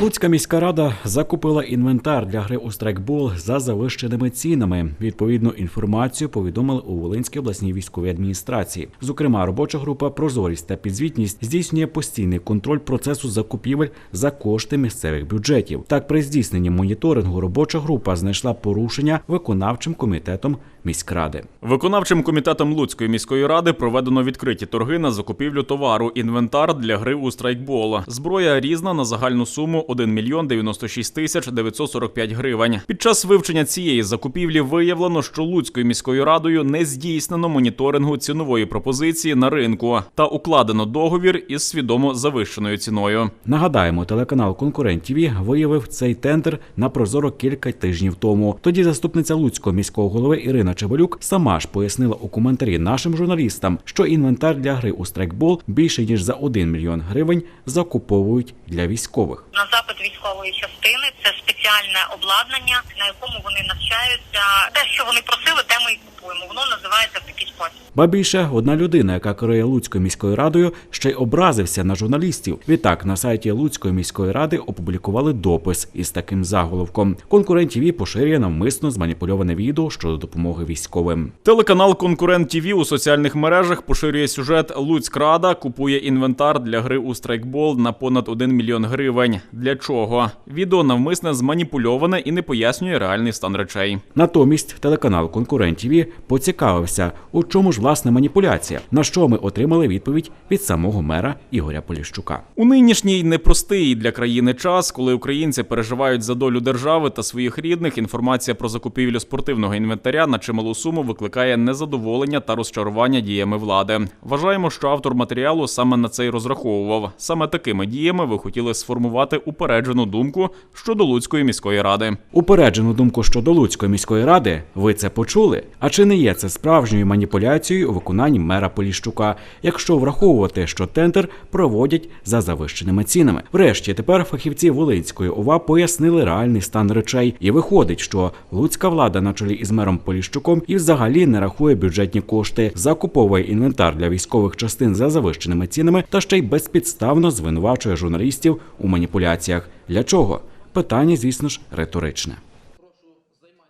Луцька міська рада закупила інвентар для гри у страйкбол за завищеними цінами. Відповідну інформацію повідомили у Волинській обласній військовій адміністрації. Зокрема, робоча група Прозорість та підзвітність здійснює постійний контроль процесу закупівель за кошти місцевих бюджетів. Так, при здійсненні моніторингу робоча група знайшла порушення виконавчим комітетом міськради. Виконавчим комітетом Луцької міської ради проведено відкриті торги на закупівлю товару інвентар для гри у страйкбол. Зброя різна на загальну суму 1 мільйон 96 тисяч 945 гривень. Під час вивчення цієї закупівлі виявлено, що Луцькою міською радою не здійснено моніторингу цінової пропозиції на ринку та укладено договір із свідомо завищеною ціною. Нагадаємо, телеканал Конкурент ТВ виявив цей тендер на прозоро кілька тижнів тому. Тоді заступниця Луцького міського голови Ірина Чебалюк сама ж пояснила у коментарі нашим журналістам, що інвентар для гри у страйкбол більше ніж за 1 мільйон гривень закуповують для військових. на запит військової частини. Це спеціальне обладнання, на якому вони навчаються. Те, що вони просили, те ми і купуємо. Воно спосіб. Ба більше одна людина, яка керує Луцькою міською радою, ще й образився на журналістів. Відтак на сайті Луцької міської ради опублікували допис із таким заголовком. Конкурент ТВ поширює навмисно зманіпульоване відео щодо допомоги військовим. Телеканал Конкурент ТВ у соціальних мережах поширює сюжет Луцькрада купує інвентар для гри у страйкбол на понад 1 мільйон гривень. Для чого? Відео навмисне зманіпульоване і не пояснює реальний стан речей. Натомість телеканал Конкурент ТВ поцікавився, у чому ж власне маніпуляція, на що ми отримали відповідь від самого мера Ігоря Поліщука. У нинішній непростий для країни час, коли українці переживають за долю держави та своїх рідних, інформація про закупівлю спортивного інвентаря на чималу суму викликає незадоволення та розчарування діями влади. Вважаємо, що автор матеріалу саме на це й розраховував. Саме такими діями ви хотіли сформувати упереджену думку щодо Луцької міської ради. Упереджену думку щодо Луцької міської ради, ви це почули? А чи не є це справжньою маніпуляцією у виконанні мера Поліщука, якщо враховувати, що тендер проводять за завищеними цінами? Врешті тепер фахівці Волинської ОВА пояснили реальний стан речей, і виходить, що луцька влада на чолі із мером Поліщуком і взагалі не рахує бюджетні кошти, закуповує інвентар для військових частин за завищеними цінами та ще й безпідставно звинувачує журналістів у маніпуляціях. Для чого? Питання, звісно ж, риторичне.